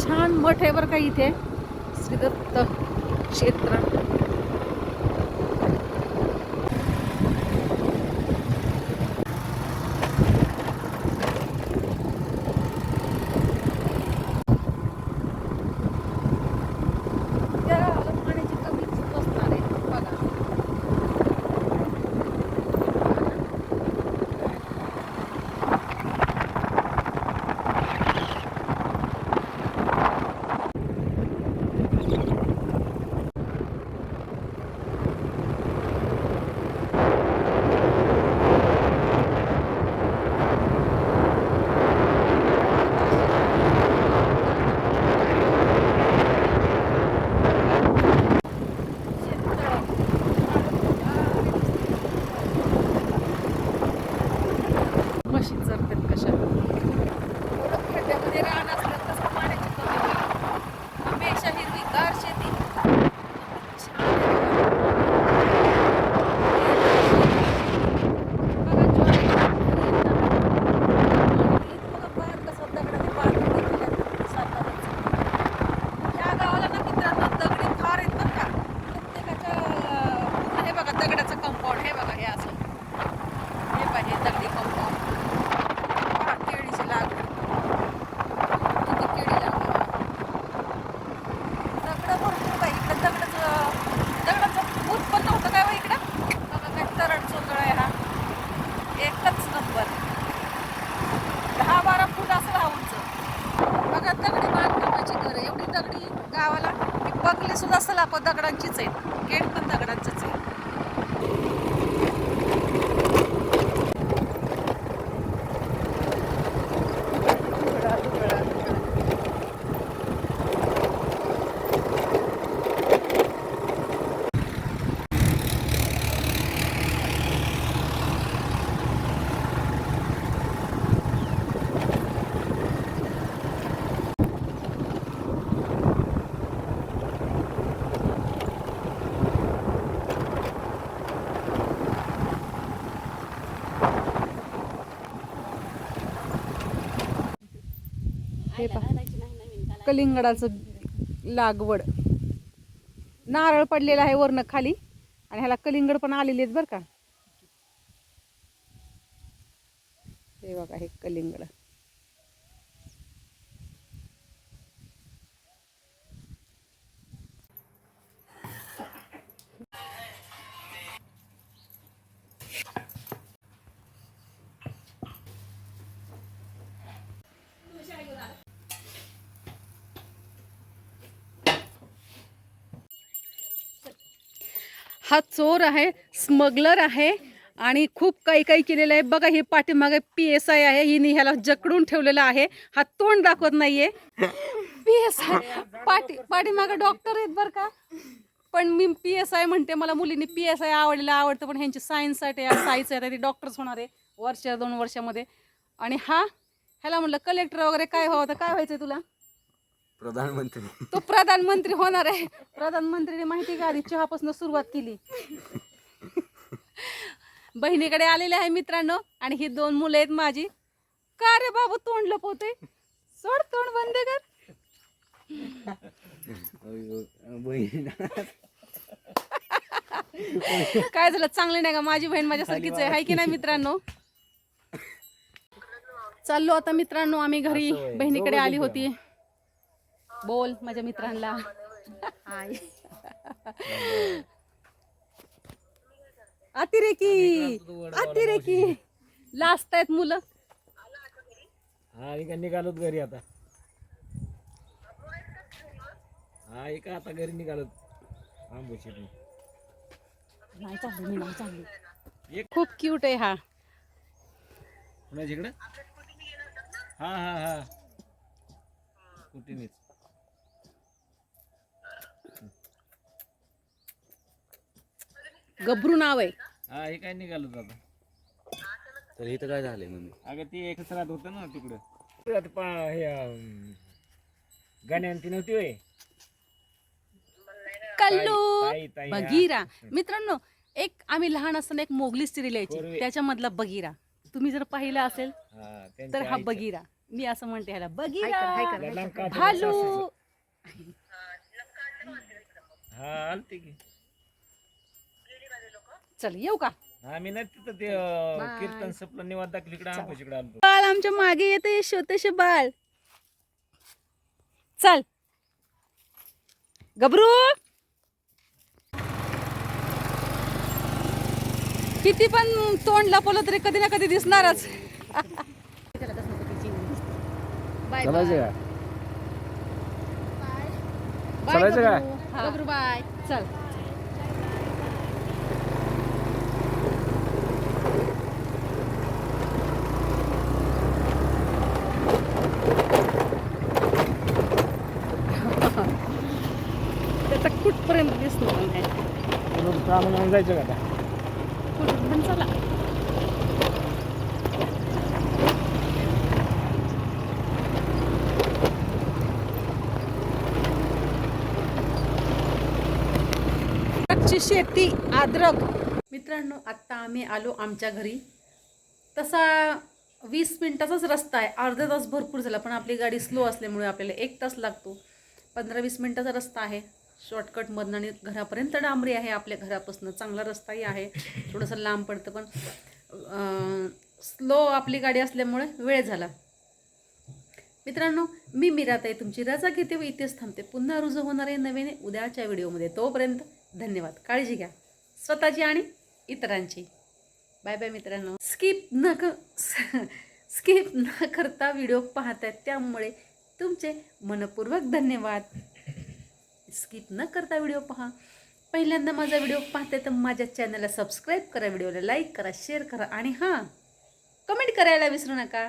छान मठ आहे बरं का इथे. श्रीदत्त क्षेत्र त्या पाण्याची कमीच बसणार आहे बघा म्हशी चरतात कशा एवढं खड्ड्यामध्ये रान असलं तसं पाण्याची कमी होईल हमेशा हिरवीगार शेती छान आहे बघा. बघा ज्वारी. आणि इथं बघा पार कसं दगडाने बांधून घेतलेलं साताऱ्याचं. या गावाला ना मित्रांनो दगडी फार आहेत बरं का प्रत्येकाच्या अं, हे बघा दगडाचं कंपाऊंड हे बघा हे असं. हे पाहिजे दगडी कंपाऊंड पहा केळीची लागवड. किती केळी लागवड दगड भरपूर बाई इकडं दगडाचं दगडाचं उत्पन्न होतं काय बा इकडं? बघा काय तरड चोंदळ आहे हा. एकच नंबर दहा बारा फूट असं हा बघा दगडी बांधकामाची घर एवढी दगडी गावाला. की बगली सुद्धा सलाप दगडांचीच आहे गेट पण दगड हे पहा. कलिंगडाचं लागवड. नारळ पडलेला आहे वरनं खाली. आणि ह्याला कलिंगड पण आलेले आहेत बरं का. हे बघा हे कलिंगड. हा चोर आहे स्मगलर आहे आणि खूप काही काही केलेलं आहे. बघा हे पाठीमागे पी एस आय आहे. हिने ह्याला जकडून ठेवलेला आहे. हा तोंड दाखवत नाहीये. पी एस आय पाठी पाठीमागे डॉक्टर आहेत बरं का? पण मी पी एस आय म्हणते मला मुलींनी पी एस आय आवडलेलं आवडतं पण ह्यांची सायन्ससाठी सायन्स आहे ते डॉक्टर्स होणार आहे वर्ष दोन वर्षामध्ये. आणि हा ह्याला म्हणलं कलेक्टर वगैरे काय व्हावं तर काय व्हायचं तुला? प्रधानमंत्री. तो प्रधानमंत्री होणार आहे. प्रधानमंत्रीने माहिती का आधी चहापासून सुरुवात केली? बहिणीकडे आलेले आहे मित्रांनो आणि ही दोन मुलं आहेत माझी. का रे बाबू तोंड लपवते सोड तोंड बंद कर. बहीण काय झालं? चांगले नाही का? माझी बहीण माझ्यासारखीच आहे. हाय की नाही मित्रांनो? चाललो आता मित्रांनो आम्ही घरी बहिणीकडे आली होती. बोल माझ्या मित्रांना. हाय अतिरेकी. अतिरेकी. लास्ट आहेत मुलं. हा आणि का निघालोत घरी आता. हा एका आता घरी निघालोत. नाही चालली मी नाही चालली. एक खूप क्यूट आहे हा. कुणाच्या इकडं? हा हा हा. कुठे गबरू नाव आहे. हा हे काय निघालोत आता? तर इथं काय झालंय मम्मी? अगं ते एक राहत होतं ना तिकडं. ते आता पा हे अं, गण्यांती नव्हती वय कल्लू! ताई- ताई- ताई, बगीरा मित्रांनो एक आम्ही लहान असताना एक मोगली सिरियल यायची पूर्वी. त्याच्यामधला बगीरा तुम्ही जर पाहिला असेल हा, त्यांच्या तर हा आईचं. बगीरा मी असं म्हणते ह्याला बगीरा लंका भालू! हा आलते की. चल येऊ का? आम्ही ना तिथं ते अं, कीर्तन सपलं निवाद दाखल इकडे आमच्या इकडे बाळ आमच्या मागे येते शोतश बाळ. चल. गबरू! किती पण तोंड लपवलं तरी कधी ना कधी दिसणारच. बाय. चालायचं का? बाय चालायचं का? गबरू. हा. गबरू बाय. चल. जायचं का आता? कुठून पण चला शेती आद्रक. मित्रांनो आत्ता आम्ही आलो आमच्या घरी. तसा वीस मिनिटाचाच रस्ता आहे. अर्धा तास भरपूर झाला पण आपली गाडी स्लो असल्यामुळे आपल्याला एक तास लागतो. पंधरा वीस मिनिटाचा रस्ता आहे. शॉर्टकटमधनं आणि घरापर्यंत डांबरी आहे आपल्या घरापासून. चांगला रस्ताही आहे थोडंसं लांब पडतं पण स्लो आपली गाडी असल्यामुळे वेळ झाला. मित्रांनो मी मिरात आहे तुमची रजा घेते व इथेच थांबते. पुन्हा रुजू होणार आहे नवीन उद्याच्या व्हिडिओमध्ये. तोपर्यंत धन्यवाद. काळजी घ्या. स्वतःची आणि इतरांची. बाय बाय मित्रांनो. स्किप न क स्किप न करता व्हिडिओ पाहतायत त्यामुळे तुमचे मनपूर्वक धन्यवाद. स्किप न करता व्हिडिओ पहा. पहिल्यांदा माझा व्हिडिओ पाहते तर माझ्या चॅनलला सबस्क्राईब करा व्हिडिओला लाईक करा शेअर करा आणि हां कमेंट करायला विसरू नका.